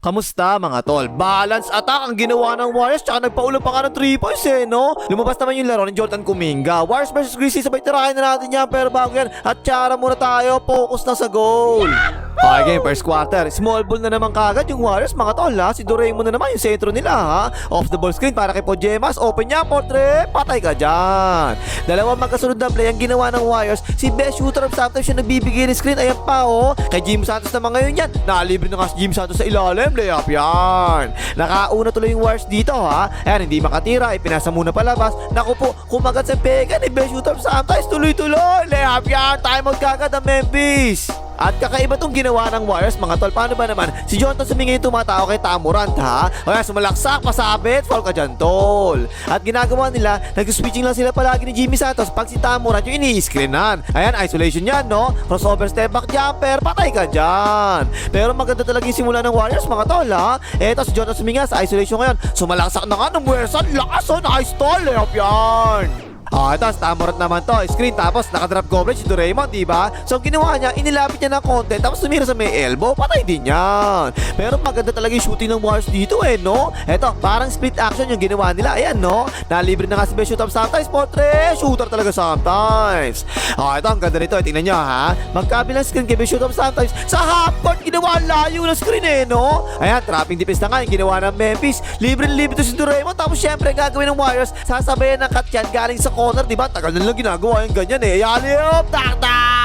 Kamusta mga tol? Balance attack ang ginawa ng Warriors tsaka nagpaulo pa nga ng 3 points eh, no? Lumabas naman yung laro ni Jordan Kuminga. Warriors versus Grizzlies, sabay tirahin na natin yan. Pero bago yan, at tsara muna tayo, focus na sa goal. Okay, game, first quarter. Small ball na naman kagad yung Warriors, mga tol ha. Si Doraemon na naman yung sentro nila ha. Off the ball screen para kay Pojemas. Open niya, portre. Patay ka dyan. Dalawang magkasunod na play ang ginawa ng Warriors. Si best shooter of sometimes yung nagbibigay ng screen. Ayan pa oh. Kay Jim Santos naman ngayon yan. Nalibre na nga si Jim Santos sa ilalim. Layup yan. Nakauna tuloy yung Warriors dito ha. Ayan, hindi makatira. Ipinasa muna palabas. Naku po, kumagat sa pega ni best shooter of sometimes. Tuloy-tuloy. Layup yan. Time out kagad ang Memphis. At kakaiba tong ginawa ng Warriors mga tol. Paano ba naman? Si Jonathan Sumingi yung tumatao kay Tamurant ha? Yan, sumalaksak, pasabit, foul ka dyan tol. At ginagawa nila, nag-switching lang sila palagi ni Jimmy Santos pag si Tamurant yung ini-screenan. Ayan, isolation yan no? Crossover step back jumper, patay ka dyan. Pero maganda talaga yung simula ng Warriors mga tol ha? Eto si Jonathan Sumingi sa isolation ngayon. Sumalaksak na nga ng Wersan. Lakas oh, nice tol. Layup yan. Ah, ito, Stamorant naman to. Screen tapos nakadrop coverage si Doraemon, di ba? So, ginawa niya, inilapit niya ng konti tapos tumira sa may elbow. Patay din yan. Pero maganda talaga yung shooting ng Warriors dito eh, no? Ito, parang split action yung ginawa nila. Ayan, no? Nalibre na nga si Best Shoot up sometimes. Portre, shooter talaga sometimes. Ah, ito, ang ganda nito. Eh, tingnan nyo, ha? Magkabilang screen kay Best Shoot up sometimes. Sa half court, ginawa layo ng screen eh, no? Ayan, trapping defense na nga yung ginawa ng Memphis. Libre-libre to si Doraemon. Tapos syempre, gagawin ng Warriors, sasabayan ng cut yan galing sa corner, di ba? Tagal na lang ginagawa yung ganyan eh. Yalip! Tak, tak!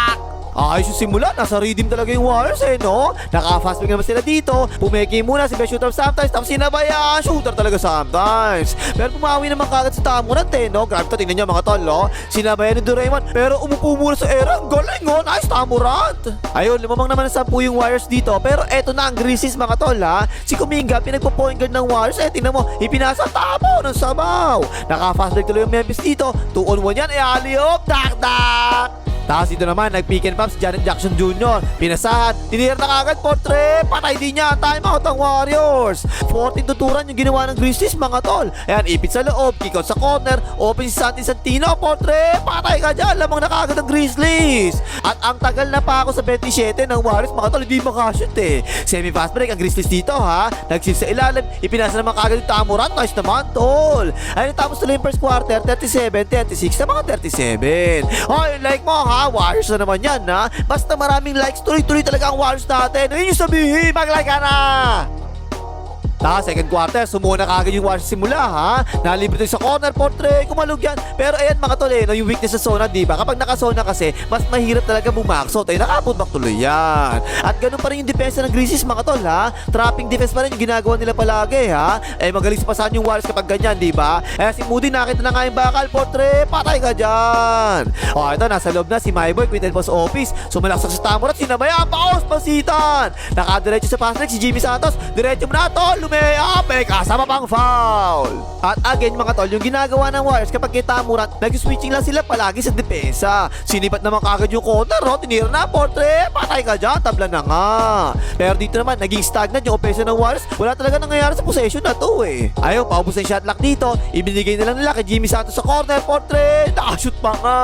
Ayos yung simula, nasa rhythm talaga yung Warriors eh, no? Naka-fast break naman sila dito. Pumeki muna si best shooter sometimes, tapos sinabayan. Shooter talaga sometimes. Pero pumawi naman kagad sa Tamurant eh, no? Grabe to, tingnan nyo mga tol, no? Sinabayan ni Doraemon, pero umupo muna sa era. Galing, oh! Nice, Tamurant! Ayun, lumamang naman sa sampu yung Warriors dito. Pero eto na ang Grizzlies, mga tol, ha? Si Kuminga, pinagpo-point guard ng Warriors. Eh, tingnan mo, ipinasa tapo ng sabaw. Naka-fast break tuloy yung Memphis dito. 2 on 1 yan, aliop! Tak, tak! Tapos dito naman, nag-pick and pop si Janet Jackson Jr. Pinasahan, tinira na kagad portre, patay din niya, time out ang Warriors. 14 tuturan yung ginawa ng Grizzlies mga tol. Ayan, ipit sa loob, kick out sa corner, open si Santi Santino, portre, patay ka dyan, lamang na kagad ang Grizzlies. At ang tagal na pa ako sa 27 ng Warriors mga tol, hindi makashoot eh. Semi-fast break ang Grizzlies dito ha, nag-shift sa ilalim, ipinasa naman kagad yung Tamuran, nice naman tol. Ayun, tapos tuloy yung first quarter, 37, 36 na mga 37. Oh, like mo ha, Warriors na naman yan ha. Basta maraming likes, tuloy-tuloy talaga ang Warriors natin. Ayun yung sabihin, mag-like ka na! Tapos second quarter, sumuna kagad yung Warriors simula ha. Nalibre sa corner, portrait, kumalog yan. Pero ayan mga tol, eh, no, yung weakness sa zona, di ba? Kapag nakasona kasi, mas mahirap talaga bumakso. Tayo nakapot back tuloy yan. At ganun pa rin yung depensa ng Grizzlies mga tol ha. Trapping defense pa rin yung ginagawa nila palagi ha. Eh magaling sa pasahan yung Warriors kapag ganyan, di ba? Eh si Moody nakita na nga yung bakal, portrait, patay ka dyan. O ito, nasa loob na si Myboy, quit and post office. Sumalaksak sa Tamurat, sinabaya, paos, pasitan. Nakadiretso sa break si Jimmy Santos. Diretso na tol, lumeyap, eh, kasama pang foul. At again mga tol, yung ginagawa ng Warriors kapag kay Tamurat, nag-switching lang sila palagi sa depensa. Sinipat naman kagad yung corner, no? Tinira na, portre, patay ka dyan, tabla na nga. Pero dito naman, naging stagnant yung offensive ng Warriors. Wala talaga nangyayari sa possession na to eh. Ayaw, paubos na yung shot clock dito. Ibinigay na lang nila kay Jimmy Santos sa corner, portre, nakashoot pa nga.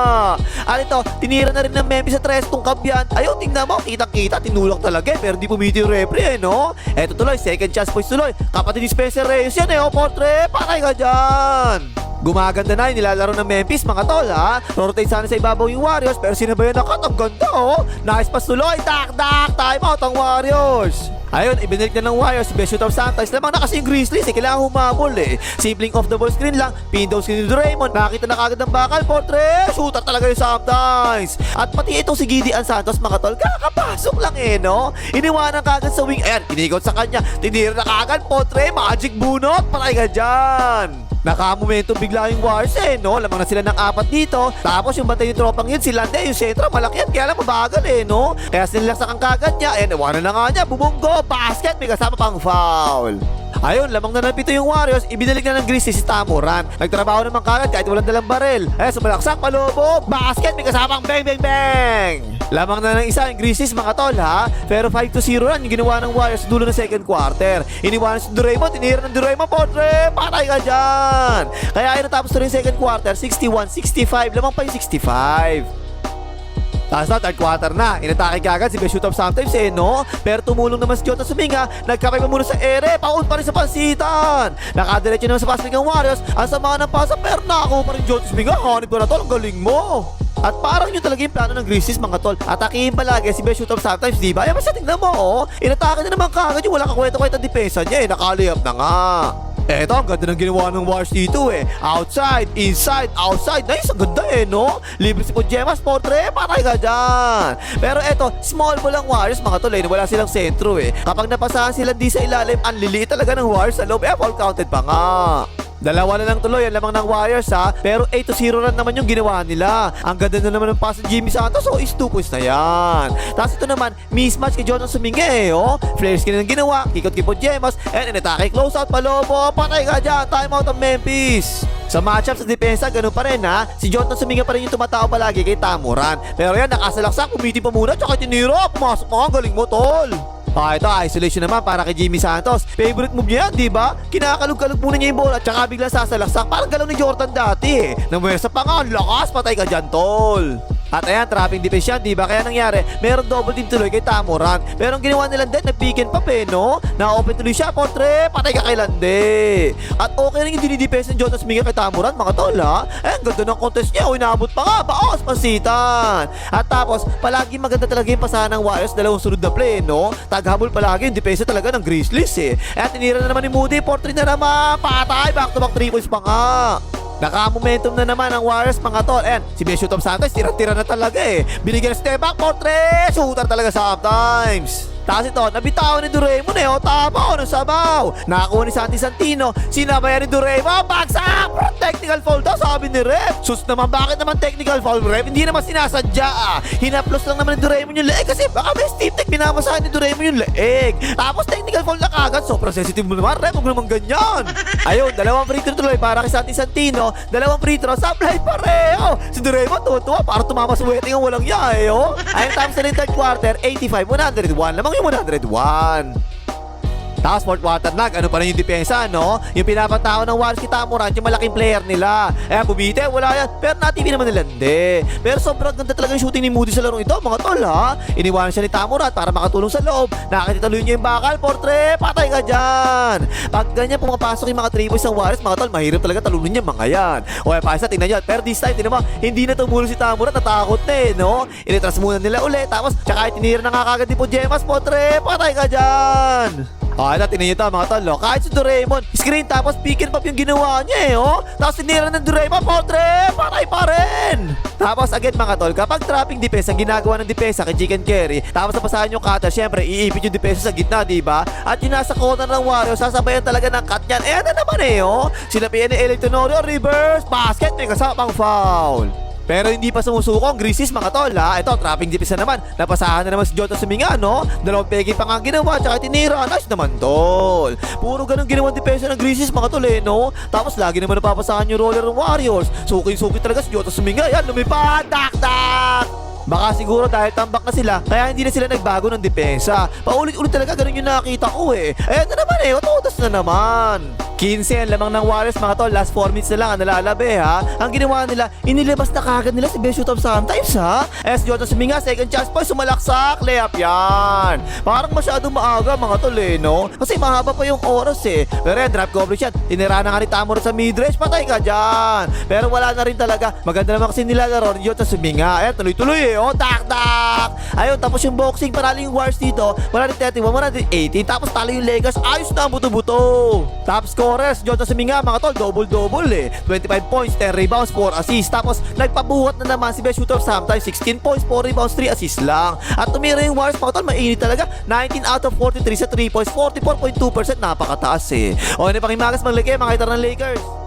At ito, tinira na rin ng Memphis sa tres tong kabyan. Ayaw, tingnan mo, kitang-kita, tinulak talaga eh. Pero di pumiti yung referee eh, no? Eto tuloy, second chance points tuloy. Kapatid ni Spencer Reyes yan eh, oh, portre, patay ka dyan. Gumaganda na yung nilalaro ng Memphis mga tol ha. Rotate sana sa ibabaw yung Warriors pero sinabayan na cut. Ang ganda oh. Nice pass tuloy. Tak tak. Time out ang Warriors. Ayun, ibinalik na ng Warriors, best shooter Santos. Lamang na kasi yung Grizzlies, eh, kailangan humabol eh. Simpleng off the ball screen lang, pin down screen ni Draymond, nakita na kagad ng bakal, portre, shooter talaga yung sometimes. At pati itong si Gideon Santos, mga tol, kakapasok lang eh, no? Iniwanan kagad sa wing, ayan, inigot sa kanya, tinira na kagad, portre, magic bunot, patay ka dyan. Nakamomentum bigla yung Warriors eh, no? Lamang na sila ng apat dito. Tapos yung bantay yung tropang yun, si Lande, yung sentro, malaki yan. Kaya lang mabagal eh, no? Kaya sinilaksak ang kagat niya. Ayan, iwanan na nga niya. Bumunggo, basket, may kasama pang foul. Ayun, lamang na napito yung Warriors, ibinalik na ng Grizzlies si Tamuran. Nagtrabaho naman kagad kahit walang dalang barel. Eh, sumalaksak, palubog, basket, may kasamang bang, bang, bang! Lamang na ng isa yung Grizzlies, mga tol, ha? Pero 5 to 0 lang yung ginawa ng Warriors dulo ng second quarter. Iniwanan si Doraemon, tinira ng Doraemon, potre, patay ka dyan! Kaya ay natapos na rin second quarter, 61-65, lamang pa yung 65. Tapos na, third quarter na. Inatake agad si Best Shoot Up sometimes eh, no? Pero tumulong naman si Jota Suminga. Nagkapay pa muna sa ere. Paun pa rin sa pansitan. Nakadiretso naman sa passing ng Warriors. Ang sama ng pasa. Pero nakakuha pa rin Jota Suminga. Hanip ko na tol. Ang galing mo. At parang yun talaga yung plano ng Grizzlies mga tol. Atakihin palagi si Best Shoot Up sometimes, di ba? Eh, basta tingnan mo, oh. Inatake na naman kagad yung wala kakwenta-kwenta depensa niya eh. Nakaliyap na nga. Eto, ang ganda ng ginawa ng Warriors dito eh. Outside, inside, outside. Nice, ang ganda eh, no? Libre si Pujemas, portre, patay ka dyan. Pero eto, small ball ang Warriors, mga tol eh. Wala silang sentro eh. Kapag napasahan sila di sa ilalim, ang liliit talaga ng Warriors sa loob. Eh, all counted pa nga. Dalawa na lang tuloy ang lamang ng Warriors ha. Pero 8 to 0 rin naman yung ginawa nila. Ang ganda na naman ng pass ni Jimmy Santos. So is 2 points na yan. Tapos ito naman, mismatch kay Jordan Suminga eh. Oh. Flares ka na ng ginawa. Kikot kipot Gemas. And inatake close out. Palobo. Patay ka dyan. Time out ng Memphis. Sa matchup sa depensa, ganun pa rin ha. Si Jonathan Suminga pa rin yung tumatao palagi kay Tamuran. Pero yan, nakasalaksak, umiti pa muna, tsaka tiniro. Pumasok mo, ang galing mo, tol. Ah, ito, isolation naman para kay Jimmy Santos. Favorite move niya yan, di ba? Kinakalog-kalog muna niya yung bola at saka bigla sasalaksak. Parang galaw ni Jordan dati eh. Namwesa pa nga, lakas, patay ka dyan, tol. At ayan, trapping defense yan, di ba? Kaya nangyari, meron double team tuloy kay Tamuran. Pero ang ginawa nila din, nag-pick and pop eh, no? Na-open tuloy siya, portre, patay ka kay Lande. At okay rin yung dinidefense ng Jonas Minga kay Tamuran, mga tol, ha? Eh, ganda ng contest niya, o inabot pa nga, baos, pansitan. At tapos, palagi maganda talaga yung pasahan ng Warriors, dalawang sunod na play, no? Taghabol palagi yung depensa talaga ng Grizzlies, eh. At tinira na naman ni Moody, portre na naman, patay, back-to-back 3 points pa nga. Naka-momentum na naman ang Warriors mga tol. And si Tom Santos, tira-tira na talaga eh. Binigyan ng step back, portrait! Shooter talaga sometimes. Tapos ito, nabitawan ni Doraemon eh. O, tama o, sabaw. Nakakuha ni Santi Santino. Sinabayan ni Doraemon. Bagsak! Technical foul daw, sabi ni Ref. Sus naman, bakit naman technical foul, Ref? Hindi naman sinasadya ah. Hinaplos lang naman ni Doraemon yung leeg kasi baka may steep tech binamasahan ni Doraemon yung leeg. Tapos technical foul na kagad. Sobrang sensitive mo naman, Ref. Huwag naman ganyan. Ayun, dalawang free throw tuloy para kay Santi Santino. Dalawang free throw, supply pareho. Si Doraemon tuwa-tuwa para tumama sa wedding ang walang yahe, oh. Ayun, tapos sa rin third quarter, 85, 101. Lamang yung 101. Tapos fourth quarter na, ano pa rin yung depensa, no? Yung pinapatao ng Warriors kita Morant, yung malaking player nila. Ayan, bumite, wala yan. Pero natipin naman nila, hindi. Pero sobrang ganda talaga yung shooting ni Moody sa larong ito, mga tol, ha? Iniwanan siya ni Tamurat para makatulong sa loob. Nakakitituloy niya yung bakal, portre, patay ka dyan. Pag ganyan pumapasok yung mga 3 boys ng Warriors, mga tol, mahirap talaga talunin niya mga yan. O, eh, paisa, tingnan nyo. Pero this time, tingnan mo, hindi na tumulong si Tamurat, natakot na eh, no? Initras muna nila ulit, tapos, tsaka itinira na nga kagad ni Pujemas, portre, patay ka dyan. Ah, nyo ito mga tol, oh. Kahit si Doraemon, screen tapos pick and pop yung ginawa niya eh, oh. Tapos sinira ng Doraemon, potre, patay pa rin. Tapos again mga tol, kapag trapping defense ang ginagawa ng depensa kay Chicken Carry, tapos napasahan yung cutter, syempre iipit yung depensa sa gitna, di ba? At yung nasa corner ng Wario, sasabayan talaga ng cut niyan. Eh, ano naman eh, oh. Sinabihan ni Electronorio, reverse, basket, may kasamang foul. Pero hindi pa sumusuko ang Grizzlies mga tol ha. Ito, trapping defense na naman. Napasahan na naman si Jota Suminga, no? Dalawang pegi pa nga ginawa, tsaka tinira. Nice naman, tol. Puro ganun ginawa depensa ng Grizzlies mga tol eh, no? Tapos lagi naman napapasahan yung roller ng Warriors. Suki-suki talaga si Jota Suminga. Yan, lumipad, dak-dak! Baka siguro dahil tambak na sila, kaya hindi na sila nagbago ng depensa. Paulit-ulit talaga ganun yung nakita ko eh. Ayan na naman eh, otodas na naman. 15 ang lamang ng Warriors mga tol, last 4 minutes na lang ang nalalabi ha. Ang ginawa nila, inilabas na kagad nila si Ben Shoot of sometimes ha. As Jordan Suminga, second chance po, sumalaksak, layup yan. Parang masyadong maaga mga tol eh, no? Kasi mahaba pa yung oras eh. Pero yan, drop coverage yan. Tinira na nga ni Tamura sa midrange, patay ka dyan. Pero wala na rin talaga. Maganda naman kasi nilalaro ni Jordan Suminga. Ayan, tuloy-tuloy eh, oh, tak-tak. Ayun, tapos yung boxing, parali yung Warriors dito. 131, 118, tapos talo yung Lakers. Ayos na ang buto-buto. Top scorers, Jordan Suminga, mga tol, double-double eh. 25 points, 10 rebounds, 4 assists. Tapos nagpabuhat na naman si best shooter sometimes 16 points, 4 rebounds, 3 assists lang. At tumira yung Warriors, mga tol, mainit talaga. 19 out of 43 sa 3 points, 44.2%, napakataas eh. O, ano pang imagas, maglaki, mga itar ng Lakers.